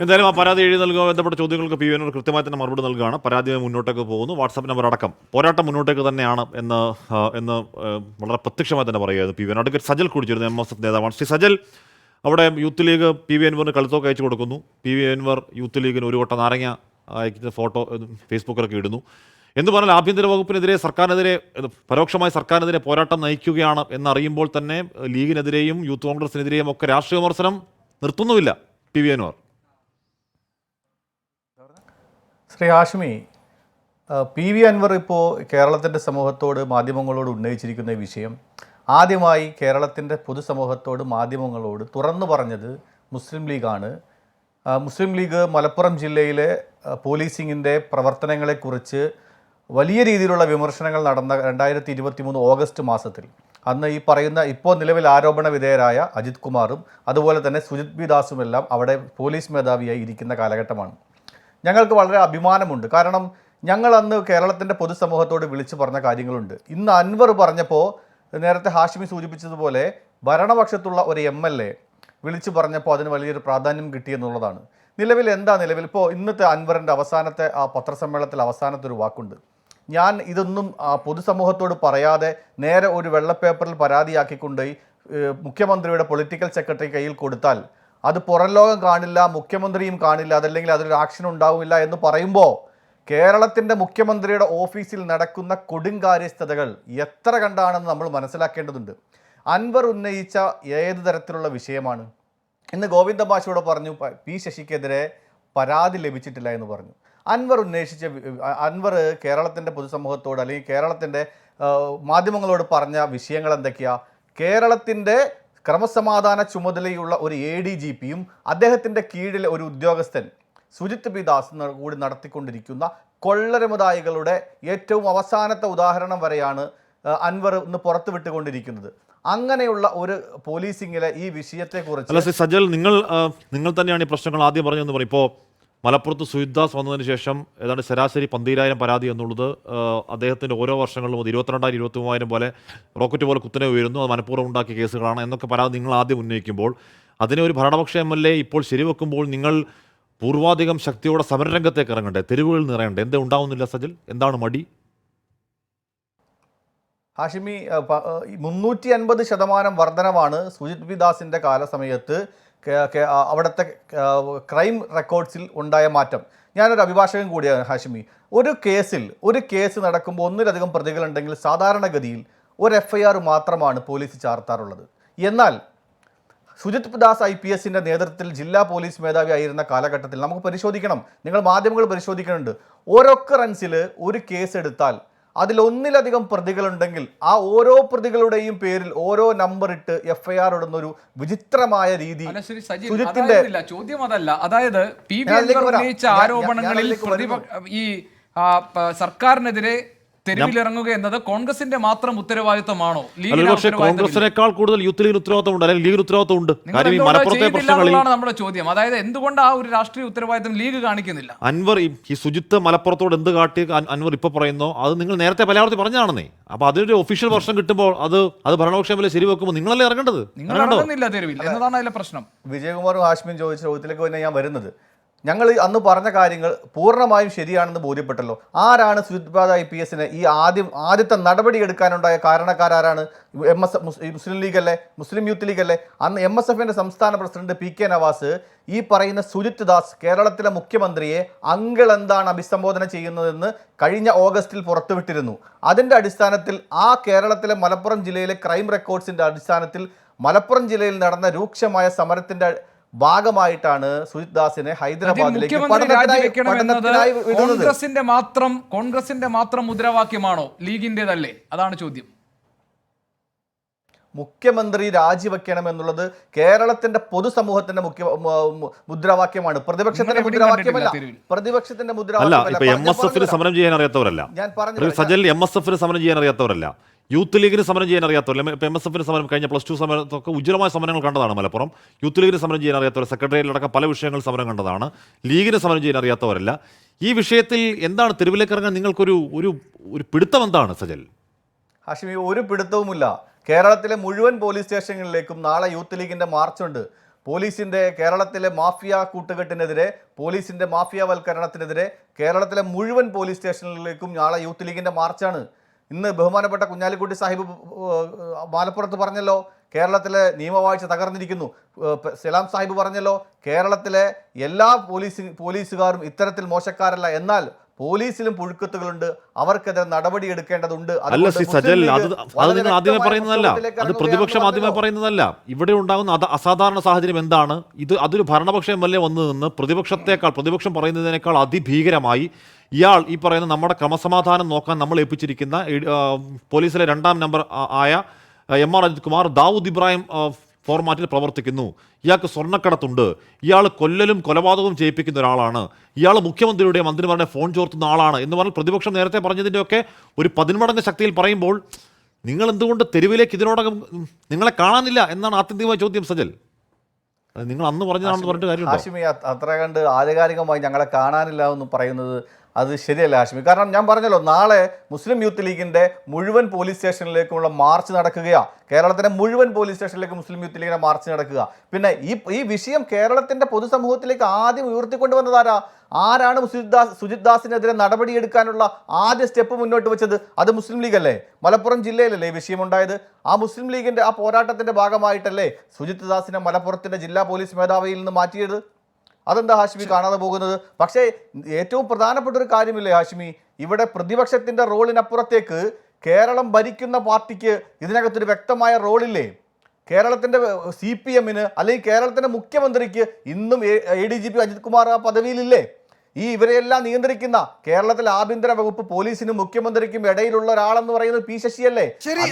എന്തായാലും ആ പരാതി എഴുതി നൽകുക ബന്ധപ്പെട്ട ചോദ്യങ്ങൾക്ക് പി വിനോട് കൃത്യമായി തന്നെ മറുപടി നൽകുകയാണ്. പരാതി മുന്നോട്ടേക്ക് പോകുന്നു. വാട്സാപ്പ് നമ്പർ അടക്കം. പോരാട്ടം മുന്നോട്ടേക്ക് തന്നെയാണ് എന്ന് എന്ന് വളരെ പ്രത്യക്ഷമായി തന്നെ പറയുന്നത് പി വി അഡ്വക്കേറ്റ് സജൽ കുടിച്ചിരുന്നു എം എസ് എഫ് നേതാവാണ്. ശ്രീ സജൽ അവിടെ യൂത്ത് ലീഗ് പി വി അൻവറിന് കളിത്തോക്ക് അയച്ചു കൊടുക്കുന്നു. പി വി അൻവർ യൂത്ത് ലീഗിന് ഒരു വട്ടം നാരങ്ങ അയക്കുന്ന ഫോട്ടോ ഫേസ്ബുക്കിലൊക്കെ ഇടുന്നു. എന്ന് പറഞ്ഞാൽ ആഭ്യന്തര വകുപ്പിനെതിരെ സർക്കാരിനെതിരെ പരോക്ഷമായി സർക്കാരിനെതിരെ പോരാട്ടം നയിക്കുകയാണ് എന്നറിയുമ്പോൾ തന്നെ ലീഗിനെതിരെയും യൂത്ത് കോൺഗ്രസിനെതിരെയും ഒക്കെ രാഷ്ട്രീയ വിമർശനം നിർത്തുന്നുമില്ല P V Anvar Shri Hashmi P V Anvar ഇപ്പോൾ കേരളത്തിന്റെ സമൂഹത്തോട് മാധ്യമങ്ങളോട് ഉന്നയിച്ചിരിക്കുന്ന വിഷയം ആദ്യമായി കേരളത്തിന്റെ പൊതുസമൂഹത്തോട് മാധ്യമങ്ങളോട് തുറന്നു പറഞ്ഞത് മുസ്ലിം ലീഗാണ്. മുസ്ലിം ലീഗ് മലപ്പുറം ജില്ലയിലെ പോലീസിങ്ങിന്റെ പ്രവർത്തനങ്ങളെക്കുറിച്ച് വലിയ രീതിയിലുള്ള വിമർശനങ്ങൾ നടന്ന രണ്ടായിരത്തി ഇരുപത്തി മൂന്ന് ഓഗസ്റ്റ് മാസത്തിൽ. അന്ന് ഈ പറയുന്ന ഇപ്പോൾ നിലവിൽ ആരോപണ വിധേയരായ അജിത് കുമാറും അതുപോലെ തന്നെ സുജിത് ബി ദാസുമെല്ലാം അവിടെ പോലീസ് മേധാവിയായി ഇരിക്കുന്ന കാലഘട്ടമാണ്. ഞങ്ങൾക്ക് വളരെ അഭിമാനമുണ്ട്. കാരണം ഞങ്ങൾ അന്ന് കേരളത്തിന്റെ പൊതുസമൂഹത്തോട് വിളിച്ചു പറഞ്ഞ കാര്യങ്ങളുണ്ട്. ഇന്ന് അൻവർ പറഞ്ഞപ്പോൾ നേരത്തെ ഹാഷിമി സൂചിപ്പിച്ചതുപോലെ ഭരണപക്ഷത്തുള്ള ഒരു എം എൽ എ വിളിച്ചു പറഞ്ഞപ്പോൾ അതിന് വലിയൊരു പ്രാധാന്യം കിട്ടിയെന്നുള്ളതാണ്. നിലവിൽ എന്താ നിലവിൽ? ഇപ്പോൾ ഇന്നത്തെ അൻവറിന്റെ അവസാനത്തെ ആ പത്രസമ്മേളനത്തിൽ അവസാനത്തെ ഒരു വാക്കുണ്ട്. ഞാൻ ഇതൊന്നും പൊതുസമൂഹത്തോട് പറയാതെ നേരെ ഒരു വെള്ളപ്പേപ്പറിൽ പരാതിയാക്കിക്കൊണ്ട് മുഖ്യമന്ത്രിയുടെ പൊളിറ്റിക്കൽ സെക്രട്ടറി കയ്യിൽ കൊടുത്താൽ അത് പുറം ലോകം കാണില്ല മുഖ്യമന്ത്രിയും കാണില്ല അതല്ലെങ്കിൽ അതൊരു ആക്ഷൻ ഉണ്ടാവില്ല എന്ന് പറയുമ്പോൾ കേരളത്തിന്റെ മുഖ്യമന്ത്രിയുടെ ഓഫീസിൽ നടക്കുന്ന കൊടുങ്കാര്യസ്ഥതകൾ എത്ര കണ്ടാണെന്ന് നമ്മൾ മനസ്സിലാക്കേണ്ടതുണ്ട്. അൻവർ ഉന്നയിച്ച ഏത് തരത്തിലുള്ള വിഷയമാണ്? ഇന്ന് ഗോവിന്ദ മാഷോട് പറഞ്ഞു പി ശശിക്കെതിരെ പരാതി ലഭിച്ചിട്ടില്ല എന്ന് പറഞ്ഞു. അൻവർ ഉന്നയിച്ച അൻവർ കേരളത്തിന്റെ പൊതുസമൂഹത്തോട് അല്ലെങ്കിൽ കേരളത്തിന്റെ മാധ്യമങ്ങളോട് പറഞ്ഞ വിഷയങ്ങൾ എന്തൊക്കെയാണ് കേരളത്തിന്റെ ക്രമസമാധാന ചുമതലയുള്ള ഒരു എ ഡി ജി പിയും അദ്ദേഹത്തിന്റെ കീഴിലെ ഒരു ഉദ്യോഗസ്ഥൻ സുജിത് പി ദാസ് കൂടി നടത്തിക്കൊണ്ടിരിക്കുന്ന കൊള്ളരമുദായികളുടെ ഏറ്റവും അവസാനത്തെ ഉദാഹരണം വരെയാണ് അൻവർ ഇന്ന് പുറത്തു വിട്ടുകൊണ്ടിരിക്കുന്നത്. അങ്ങനെയുള്ള ഒരു പോലീസിങ്ങിലെ ഈ വിഷയത്തെക്കുറിച്ച് സജൽ നിങ്ങൾ നിങ്ങൾ തന്നെയാണ് ഈ പ്രശ്നങ്ങൾ ആദ്യം പറഞ്ഞതെന്ന് പറയും. ഇപ്പോൾ മലപ്പുറത്ത് സുഹിദ്ദാസ് വന്നതിന് ശേഷം ഏതാണ്ട് ശരാശരി പന്തീരായിരം പരാതി എന്നുള്ളത് അദ്ദേഹത്തിന്റെ ഓരോ വർഷങ്ങളിലും അത് ഇരുപത്തിരണ്ടായിരം ഇരുപത്തി മൂവായിരം പോലെ റോക്കറ്റ് പോലെ കുത്തനെ ഉയരുന്നു അത് മനഃപൂർവം ഉണ്ടാക്കിയ കേസുകളാണ് എന്നൊക്കെ പരാതി നിങ്ങൾ ആദ്യം ഉന്നയിക്കുമ്പോൾ അതിനെ ഒരു ഭരണപക്ഷ എം എൽ എ ഇപ്പോൾ ശരിവെക്കുമ്പോൾ നിങ്ങൾ പൂർവാധികം ശക്തിയോടെ സമരരംഗത്തേക്ക് ഇറങ്ങണ്ടേ? തെരുവുകളിൽ നിറയണ്ടേ എന്തേ ഉണ്ടാവുന്നില്ല സജിൽ? എന്താണ് മടി? ഹാഷിമി മുന്നൂറ്റി അൻപത് ശതമാനം വർധനവാണ് സുജിത് വിദാസിന്റെ കാലസമയത്ത് അവിടുത്തെ ക്രൈം റെക്കോർഡ്സിൽ ഉണ്ടായ മാറ്റം. ഞാനൊരു അഭിഭാഷകൻ കൂടിയാണ് ഹാഷിമി. ഒരു കേസിൽ ഒരു കേസ് നടക്കുമ്പോൾ ഒന്നിലധികം പ്രതികളുണ്ടെങ്കിൽ സാധാരണഗതിയിൽ ഒരു എഫ് ഐ ആർ മാത്രമാണ് പോലീസ് ചാർത്താറുള്ളത്. എന്നാൽ സുജിത് ദാസ് ഐ പി എസിന്റെ നേതൃത്വത്തിൽ ജില്ലാ പോലീസ് മേധാവി ആയിരുന്ന കാലഘട്ടത്തിൽ നമുക്ക് പരിശോധിക്കണം. നിങ്ങൾ മാധ്യമങ്ങൾ പരിശോധിക്കുന്നുണ്ട്. ഓരോ റൺസിൽ ഒരു കേസ് എടുത്താൽ അതിൽ ഒന്നിലധികം പ്രതികളുണ്ടെങ്കിൽ ആ ഓരോ പ്രതികളുടെയും പേരിൽ ഓരോ നമ്പർ ഇട്ട് എഫ് ഐ ആർ ഇടുന്ന ഒരു വിചിത്രമായ രീതി സുജിത്തിന്റെ ചോദ്യം അതല്ല അതായത് പി വി. ഉന്നയിച്ച ആരോപണങ്ങളിൽ ഈ സർക്കാരിനെതിരെ തെരുവിലിറങ്ങുക എന്നത് കോൺഗ്രസിന്റെ മാത്രം പക്ഷേ ഉത്തരവാദിത്തമില്ല? കോൺഗ്രസിനേക്കാൾ കൂടുതൽ യൂത്ത് ലീഗിന് ഉത്തരവാദിത്തമുണ്ട് അല്ലെങ്കിൽ ലീഗിന് ഉത്തരവാദിത്തമുണ്ട് ഉണ്ട് കാര്യം ഈ മലപ്പുറത്തെ പ്രശ്നങ്ങളിൽ നമ്മുടെ ചോദ്യം. അതായത് എന്തുകൊണ്ട് ആ ഒരു രാഷ്ട്രീയ ഉത്തരവാദിത്തം ലീഗ് കാണിക്കുന്നില്ല? അൻവർ ഈ- ശുചിത്വ മലപ്പുറത്തോട് എന്ത് കാട്ടി അൻവർ ഇപ്പൊ പറയുന്നു അത് നിങ്ങൾ നേരത്തെ പലയാവർത്തി പറഞ്ഞാണെന്നേ അപ്പൊ അതിനൊരു ഒഫീഷ്യൽ വർഷം കിട്ടുമ്പോൾ അത് അത് ഭരണപക്ഷം ശരി വെക്കുമ്പോൾ നിങ്ങളല്ലേ ഇറങ്ങേണ്ടത്? നിങ്ങൾ ഇറങ്ങണ്ടോ ഇറങ്ങുന്നില്ല തെരുവിൽ. എന്നതാണ് അതിലെ പ്രശ്നം. വിജയകുമാറും ഹാഷ്മിയും ചോദിച്ച ചോദ്യത്തിലേക്ക് തന്നെ ഞാൻ വരുന്നത്. ഞങ്ങൾ അന്ന് പറഞ്ഞ കാര്യങ്ങൾ പൂർണമായും ശരിയാണെന്ന് ബോധ്യപ്പെട്ടല്ലോ. ആരാണ് സുജിത്ബാദ ഐ പി എസിന് ഈ ആദ്യം ആദ്യത്തെ നടപടി എടുക്കാനുണ്ടായ കാരണക്കാരാരാണ്? എം എസ് മുസ്ലിം ലീഗ് അല്ലേ മുസ്ലിം യൂത്ത് ലീഗ് അല്ലേ അന്ന് എം എസ് എഫിന്റെ സംസ്ഥാന പ്രസിഡന്റ് പി കെ നവാസ് ഈ പറയുന്ന സുജിത് ദാസ് കേരളത്തിലെ മുഖ്യമന്ത്രിയെ അങ്കൾ എന്താണ് അഭിസംബോധന ചെയ്യുന്നതെന്ന് കഴിഞ്ഞ ഓഗസ്റ്റിൽ പുറത്തുവിട്ടിരുന്നു. അതിന്റെ അടിസ്ഥാനത്തിൽ ആ കേരളത്തിലെ മലപ്പുറം ജില്ലയിലെ ക്രൈം റെക്കോർഡ്സിന്റെ അടിസ്ഥാനത്തിൽ മലപ്പുറം ജില്ലയിൽ നടന്ന രൂക്ഷമായ സമരത്തിന്റെ ഭാഗമായിട്ടാണ് സുജിത് ദാസിനെ ഹൈദരാബാദിലേക്ക് കോൺഗ്രസിന്റെ മാത്രം കോൺഗ്രസിന്റെ മാത്രം മുദ്രാവാക്യമാണോ ലീഗിന്റേതല്ലേ? അതാണ് ചോദ്യം. മുഖ്യമന്ത്രി രാജിവെക്കണം എന്നുള്ളത് കേരളത്തിന്റെ പൊതുസമൂഹത്തിന്റെ മുഖ്യ മുദ്രാവാക്യമാണ്. പ്രതിപക്ഷത്തിന്റെ മുദ്രാവാക്യമല്ല. പ്രതിപക്ഷത്തിന്റെ അല്ല മുദ്രാവാക്യമല്ല. ഇപ്പൊ എം എസ് എഫിന് സമരം ചെയ്യാൻ അറിയാത്തവരല്ല ഞാൻ പറഞ്ഞു സജൽ എം എസ് എഫിന് സമരം ചെയ്യാൻ അറിയാത്തവരല്ല യൂത്ത് ലീഗിന് സമരം ചെയ്യാൻ അറിയാത്തവരല്ല ഇപ്പം എം എസ് എഫിന് സമരം കഴിഞ്ഞ പ്ലസ് ടു സമരത്തൊക്കെ ഉജ്ജ്വലമായ സമരങ്ങൾ കണ്ടതാണ് മലപ്പുറം. യൂത്ത് ലീഗിന് സമരം ചെയ്യാൻ അറിയാത്തവർ സെക്രട്ടറിയിലടക്കം പല വിഷയങ്ങൾ സമരം കണ്ടതാണ്. ലീഗിന് സമരം ചെയ്യാൻ അറിയാത്തവരല്ല. ഈ വിഷയത്തിൽ എന്താണ് തെരുവിലേക്ക് ഇറങ്ങാൻ നിങ്ങൾക്കൊരു ഒരു ഒരു പിടുത്തം എന്താണ് സജൽ? ഹാഷിമി ഒരു പിടുത്തവുമില്ല. കേരളത്തിലെ മുഴുവൻ പോലീസ് സ്റ്റേഷനുകളിലേക്കും നാളെ യൂത്ത് ലീഗിന്റെ മാർച്ചുണ്ട്. പോലീസിന്റെ കേരളത്തിലെ മാഫിയ കൂട്ടുകെട്ടിനെതിരെ പോലീസിന്റെ മാഫിയവൽക്കരണത്തിനെതിരെ കേരളത്തിലെ മുഴുവൻ പോലീസ് സ്റ്റേഷനുകളിലേക്കും നാളെ യൂത്ത് ലീഗിന്റെ മാർച്ചാണ്. ഇന്ന് ബഹുമാനപ്പെട്ട കുഞ്ഞാലിക്കുട്ടി സാഹിബ് മാലപ്പുറത്ത് പറഞ്ഞല്ലോ കേരളത്തിലെ നിയമവാഴ്ച തകർന്നിരിക്കുന്നു. സലാം സാഹിബ് പറഞ്ഞല്ലോ കേരളത്തിലെ എല്ലാ പോലീസ് പോലീസുകാരും ഇത്തരത്തിൽ മോശക്കാരല്ല. എന്നാൽ പോലീസിലും പുഴുക്കത്തുകളുണ്ട്. അവർക്കെതിരെ നടപടി എടുക്കേണ്ടതുണ്ട്. അല്ല സി സജൽ അത് അത് നിങ്ങൾ ആദ്യമേ പറയുന്നതല്ല. അത് പ്രതിപക്ഷം ആദ്യമേ. പറയുന്നതല്ല. ഇവിടെ ഉണ്ടാകുന്ന അത് അസാധാരണ സാഹചര്യം എന്താണ്? ഇത് അതൊരു ഭരണപക്ഷം എ വന്നു നിന്ന് പ്രതിപക്ഷത്തെക്കാൾ പ്രതിപക്ഷം പറയുന്നതിനേക്കാൾ അതിഭീകരമായി ഇയാൾ ഈ പറയുന്ന നമ്മുടെ ക്രമസമാധാനം നോക്കാൻ നമ്മൾ ഏൽപ്പിച്ചിരിക്കുന്ന പോലീസിലെ രണ്ടാം നമ്പർ ആയ എം ആർ അജിത് കുമാർ ദാവൂദ് ഇബ്രാഹിം ഫോർമാറ്റിൽ പ്രവർത്തിക്കുന്നു. ഇയാൾക്ക് സ്വർണക്കടത്തുണ്ട്. ഇയാൾ കൊല്ലലും കൊലപാതകവും ചെയ്യിപ്പിക്കുന്ന ഒരാളാണ്. ഇയാൾ മുഖ്യമന്ത്രിയുടെ മന്ത്രിമാരുടെ ഫോൺ ചോർത്തുന്ന ആളാണ് എന്ന് പറഞ്ഞാൽ പ്രതിപക്ഷം നേരത്തെ പറഞ്ഞതിന്റെയൊക്കെ ഒരു പതിന്മടങ്ങ് ശക്തിയിൽ പറയുമ്പോൾ നിങ്ങൾ എന്തുകൊണ്ട് തെരുവിലേക്ക് ഇതിനോടകം നിങ്ങളെ കാണാനില്ല എന്നാണ് ആത്യന്തികമായ ചോദ്യം സജൽ. നിങ്ങൾ അന്ന് പറഞ്ഞതാണെന്ന് പറഞ്ഞിട്ട് അത് അത്ര കണ്ട് ആധികാരികമായി ഞങ്ങളെ കാണാനില്ല എന്ന് പറയുന്നത് അത് ശരിയല്ല ഹാഷ്മി? കാരണം ഞാൻ പറഞ്ഞല്ലോ നാളെ മുസ്ലിം യൂത്ത് ലീഗിന്റെ മുഴുവൻ പോലീസ് സ്റ്റേഷനിലേക്കുള്ള മാർച്ച് നടക്കുകയാണ് കേരളത്തിന്റെ മുഴുവൻ പോലീസ് സ്റ്റേഷനിലേക്ക് മുസ്ലിം യൂത്ത് ലീഗിന്റെ മാർച്ച് നടക്കുക. പിന്നെ ഈ ഈ വിഷയം കേരളത്തിന്റെ പൊതുസമൂഹത്തിലേക്ക് ആദ്യം ഉയർത്തിക്കൊണ്ടുവന്നതാരാ? ആരാണ് സുജിത് ദാസ് സുജിത് ദാസിനെതിരെ നടപടിയെടുക്കാനുള്ള ആദ്യ സ്റ്റെപ്പ് മുന്നോട്ട് വെച്ചത്? അത് മുസ്ലിം ലീഗ് അല്ലേ മലപ്പുറം ജില്ലയിലല്ലേ ഈ വിഷയമുണ്ടായത് ആ മുസ്ലിം ലീഗിന്റെ ആ പോരാട്ടത്തിന്റെ ഭാഗമായിട്ടല്ലേ സുജിത് ദാസിനെ മലപ്പുറത്തിന്റെ ജില്ലാ പോലീസ് മേധാവിയിൽ നിന്ന് മാറ്റിയത്? അതെന്താ ഹാഷിമി കാണാതെ പോകുന്നത്? പക്ഷേ ഏറ്റവും പ്രധാനപ്പെട്ട ഒരു കാര്യമില്ലേ ഹാഷിമി? ഇവിടെ പ്രതിപക്ഷത്തിന്റെ റോളിനപ്പുറത്തേക്ക് കേരളം ഭരിക്കുന്ന പാർട്ടിക്ക് ഇതിനകത്തൊരു വ്യക്തമായ റോളില്ലേ? കേരളത്തിന്റെ സി പി എമ്മിന് അല്ലെങ്കിൽ കേരളത്തിന്റെ മുഖ്യമന്ത്രിക്ക് ഇന്നും A D G P Ajith Kumar ആ പദവിയിലില്ലേ? ഈ ഇവരെയെല്ലാം നിയന്ത്രിക്കുന്ന കേരളത്തിലെ ആഭ്യന്തര വകുപ്പ് പോലീസിനും മുഖ്യമന്ത്രിക്കും ഇടയിലുള്ള ഒരാളെന്ന് പറയുന്നത് പി ശശിയല്ലേ? ശരി.